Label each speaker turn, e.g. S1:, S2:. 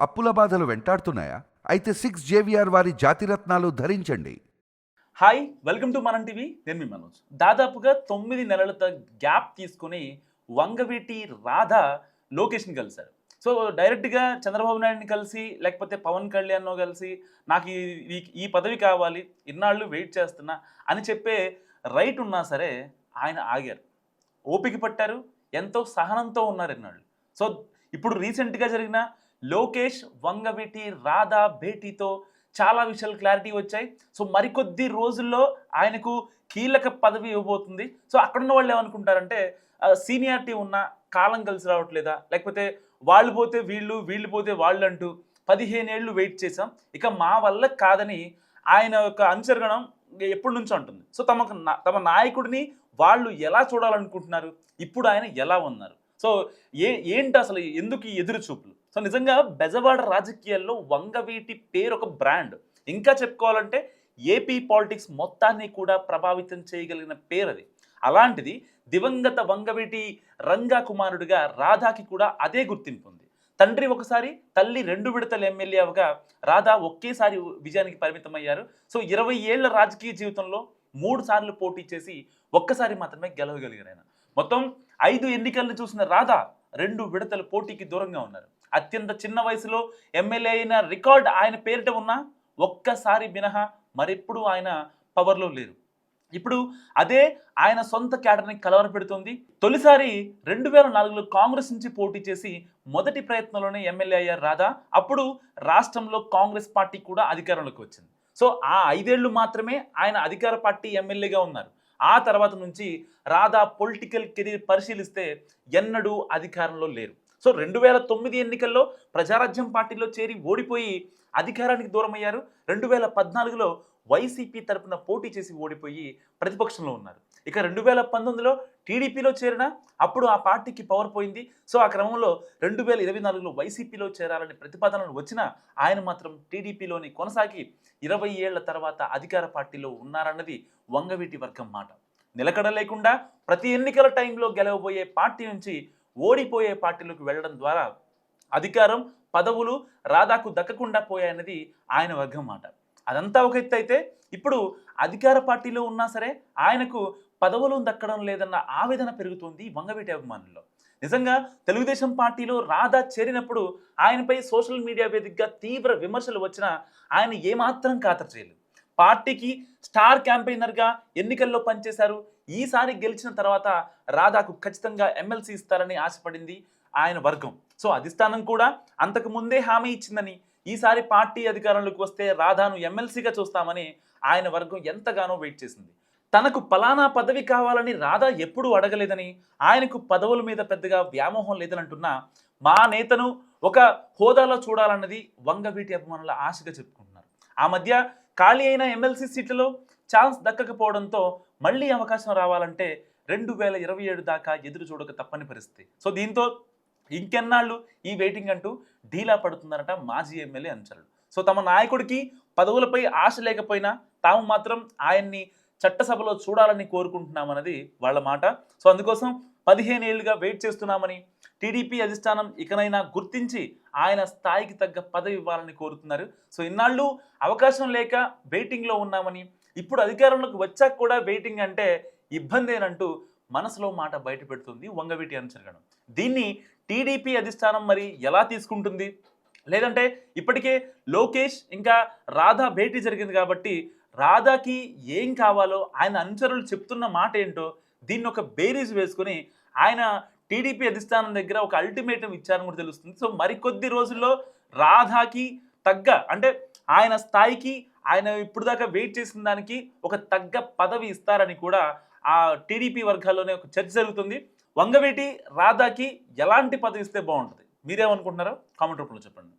S1: అప్పుల బాధలు వెంటాడుతున్నాయా? అయితే సిక్స్ జేవిఆర్ వారి జాతిరత్నాలు ధరించండి.
S2: Hi welcome to Manam TV నేను మీ మనోజ్. దాదాపుగా తొమ్మిది నెలలతో గ్యాప్ తీసుకుని వంగవీటి రాధ లోకేష్ని కలిశారు. సో డైరెక్ట్గా చంద్రబాబు నాయుడిని కలిసి లేకపోతే పవన్ కళ్యాణ్ను కలిసి నాకు ఈ- ఈ- ఈ పదవి కావాలి ఇన్నాళ్ళు వెయిట్ చేస్తున్నా అని చెప్పే రైట్ ఉన్నా సరే ఆయన ఆగారు. ఓపిక పట్టారు ఎంతో సహనంతో ఉన్నారు ఇన్నాళ్ళు. సో ఇప్పుడు రీసెంట్గా జరిగిన లోకేష్ వంగవీటి రాధా భేటీతో చాలా విషయాలు క్లారిటీ వచ్చాయి. సో మరికొద్ది రోజుల్లో ఆయనకు కీలక పదవి ఇవ్వబోతుంది. సో అక్కడున్న వాళ్ళు ఏమనుకుంటారంటే సీనియారిటీ ఉన్న కాలం కలిసి రావట్లేదా? లేకపోతే వాళ్ళు పోతే వీళ్ళు వీళ్ళు పోతే వాళ్ళు అంటూ పదిహేను ఏళ్ళు వెయిట్ చేసాం ఇక మా వల్ల కాదని ఆయన యొక్క అనుసరగణం ఎప్పటి నుంచో ఉంటుంది సో తమకు తమ నాయకుడిని వాళ్ళు ఎలా చూడాలనుకుంటున్నారు? ఇప్పుడు ఆయన ఎలా ఉన్నారు? సో ఏ ఏంటి అసలు ఎందుకు ఈ ఎదురు చూపులు సో నిజంగా బెజవాడ రాజకీయాల్లో వంగవీటి పేరు ఒక బ్రాండ్. ఇంకా చెప్పుకోవాలంటే ఏపీ పాలిటిక్స్ మొత్తాన్ని కూడా ప్రభావితం చేయగలిగిన పేరు అది అలాంటిది దివంగత వంగవీటి రంగా కుమారుడిగా రాధాకి కూడా అదే గుర్తింపు ఉంది. తండ్రి ఒకసారి తల్లి రెండు విడతల ఎమ్మెల్యే అవగా రాధా ఒకేసారి విజయానికి పరిమితమయ్యారు. సో ఇరవై ఏళ్ళ రాజకీయ జీవితంలో మూడు సార్లు పోటీ చేసి ఒక్కసారి మాత్రమే గెలవగలిగారు ఆయన. మొత్తం ఐదు ఎన్నికలను చూసిన రాధా రెండు విడతల పోటీకి దూరంగా ఉన్నారు. అత్యంత చిన్న వయసులో ఎమ్మెల్యే అయిన రికార్డ్ ఆయన పేరిట ఉన్నా ఒక్కసారి మినహా మరెప్పుడు ఆయన పవర్లో లేరు. ఇప్పుడు అదే ఆయన సొంత క్యాడర్ని కలవరపెడుతోంది తొలిసారి రెండు వేల నాలుగులో కాంగ్రెస్ నుంచి పోటీ చేసి మొదటి ప్రయత్నంలోనే ఎమ్మెల్యే అయ్యారు రాధా. అప్పుడు రాష్ట్రంలో కాంగ్రెస్ పార్టీ కూడా అధికారంలోకి వచ్చింది. సో ఆ ఐదేళ్ళు మాత్రమే ఆయన అధికార పార్టీ ఎమ్మెల్యేగా ఉన్నారు. ఆ తర్వాత నుంచి రాధా పొలిటికల్ కెరీర్ పరిశీలిస్తే ఎన్నడూ అధికారంలో లేరు. సో రెండు వేల తొమ్మిది ఎన్నికల్లో ప్రజారాజ్యం పార్టీలో చేరి ఓడిపోయి అధికారానికి దూరమయ్యారు. రెండు వేల పద్నాలుగులో వైసీపీ తరపున పోటీ చేసి ఓడిపోయి ప్రతిపక్షంలో ఉన్నారు. ఇక రెండు వేల పంతొమ్మిదిలో టీడీపీలో చేరిన అప్పుడు ఆ పార్టీకి పవర్ పోయింది. సో ఆ క్రమంలో రెండు వేల ఇరవై నాలుగులో వైసీపీలో చేరాలని ప్రతిపాదనలు వచ్చినా ఆయన మాత్రం టీడీపీలోని కొనసాగి ఇరవై ఏళ్ళ తర్వాత అధికార పార్టీలో ఉన్నారన్నది వంగవీటి వర్గం మాట. నిలకడ లేకుండా ప్రతి ఎన్నికల టైంలో గెలవబోయే పార్టీ నుంచి ఓడిపోయే పార్టీలోకి వెళ్ళడం ద్వారా అధికారం పదవులు రాధాకు దక్కకుండా పోయాయన్నది ఆయన వర్గం మాట. అదంతా ఒక ఎత్తు అయితే ఇప్పుడు అధికార పార్టీలో ఉన్నా సరే ఆయనకు పదవులు దక్కడం లేదన్న ఆవేదన పెరుగుతుంది వంగవీటి అభిమానుల్లో. నిజంగా తెలుగుదేశం పార్టీలో రాధా చేరినప్పుడు ఆయనపై సోషల్ మీడియా వేదికగా తీవ్ర విమర్శలు వచ్చినా ఆయన ఏమాత్రం ఖాతరు చేయలేదు. పార్టీకి స్టార్ క్యాంపెయినర్గా ఎన్నికల్లో పనిచేశారు ఈసారి గెలిచిన తర్వాత రాధాకు ఖచ్చితంగా ఎమ్మెల్సీ ఇస్తారని ఆశపడింది ఆయన వర్గం. సో అధిష్టానం కూడా అంతకు ముందే హామీ ఇచ్చిందని ఈసారి పార్టీ అధికారంలోకి వస్తే రాధాను ఎమ్మెల్సీగా చూస్తామని ఆయన వర్గం ఎంతగానో వెయిట్ చేసింది. తనకు పలానా పదవి కావాలని రాధా ఎప్పుడూ అడగలేదని ఆయనకు పదవుల మీద పెద్దగా వ్యామోహం లేదని అంటున్నా మా నేతను ఒక హోదాలో చూడాలన్నది వంగవీటి అభిమానుల ఆశగా చెప్పుకుంటున్నారు. ఆ మధ్య ఖాళీ అయిన ఎమ్మెల్సీ సీట్లలో ఛాన్స్ దక్కకపోవడంతో మళ్ళీ అవకాశం రావాలంటే రెండు వేల ఇరవై ఏడు దాకా ఎదురు చూడక తప్పని పరిస్థితి. సో దీంతో ఇంకెన్నాళ్ళు ఈ వెయిటింగ్ అంటూ ఢీలా పడుతున్నారట మాజీ ఎమ్మెల్యే అనుచరులు సో తమ నాయకుడికి పదవులపై ఆశ లేకపోయినా తాము మాత్రం ఆయన్ని చట్టసభలో చూడాలని కోరుకుంటున్నామన్నది వాళ్ళ మాట. సో అందుకోసం పదిహేను ఏళ్ళుగా వెయిట్ చేస్తున్నామని టీడీపీ అధిష్టానం ఇకనైనా గుర్తించి ఆయన స్థాయికి తగ్గ పదవి ఇవ్వాలని కోరుతున్నారు. సో ఇన్నాళ్ళు అవకాశం లేక వెయిటింగ్లో ఉన్నామని ఇప్పుడు అధికారంలోకి వచ్చాక కూడా వెయిటింగ్ అంటే ఇబ్బందేనంటూ మనసులో మాట బయట పెడుతుంది వంగవీటి అనుచరగడం దీన్ని టీడీపీ అధిష్టానం మరి ఎలా తీసుకుంటుంది? లేదంటే ఇప్పటికే లోకేష్ ఇంకా రాధా భేటీ జరిగింది కాబట్టి రాధాకి ఏం కావాలో ఆయన అనుచరులు చెప్తున్న మాట ఏంటో దీన్ని ఒక బేరీజ్ వేసుకొని ఆయన టీడీపీ అధిష్టానం దగ్గర ఒక అల్టిమేటం ఇచ్చారని కూడా తెలుస్తుంది. సో మరికొద్ది రోజుల్లో రాధాకి తగ్గ అంటే ఆయన స్థాయికి ఆయన ఇప్పుడు దాకా వెయిట్ చేసిన దానికి ఒక తగ్గ పదవి ఇస్తారని కూడా ఆ టీడీపీ వర్గాల్లోనే ఒక చర్చ జరుగుతుంది. వంగవీటి రాధాకి ఎలాంటి పదవి ఇస్తే బాగుంటుంది? మీరేమనుకుంటున్నారో కామెంట్ రూపంలో చెప్పండి.